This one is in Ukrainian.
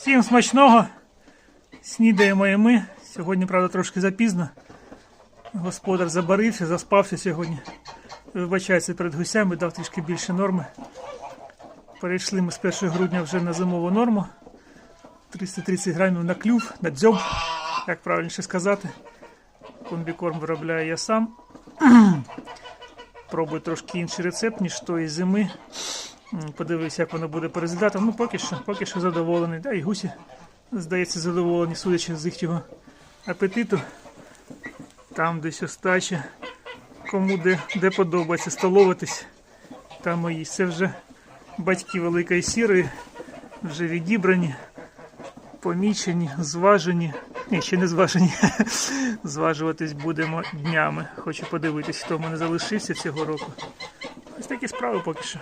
Всім смачного. Снідаємо і ми. Сьогодні, правда, трошки запізно. Господар забарився, заспався сьогодні. Вибачається перед гусями, дав трішки більше норми. Перейшли ми з 1 грудня вже на зимову норму. 330 грамів на клюв, на дзьоб, як правильніше сказати. Комбікорм виробляю я сам. Пробую трошки інший рецепт, ніж тої зими. Подивився, як воно буде по результатам. Ну, поки що, поки що задоволений. Да, і гусі, здається, задоволені, судячи з їхнього апетиту. Там десь остача. Кому де, де подобається столоватись, там і. Це вже батьки великої сірої, вже відібрані, помічені, зважені. Ні, ще не зважені. Зважуватись будемо днями. Хочу подивитись, хто в мене залишився цього року. Ось такі справи поки що.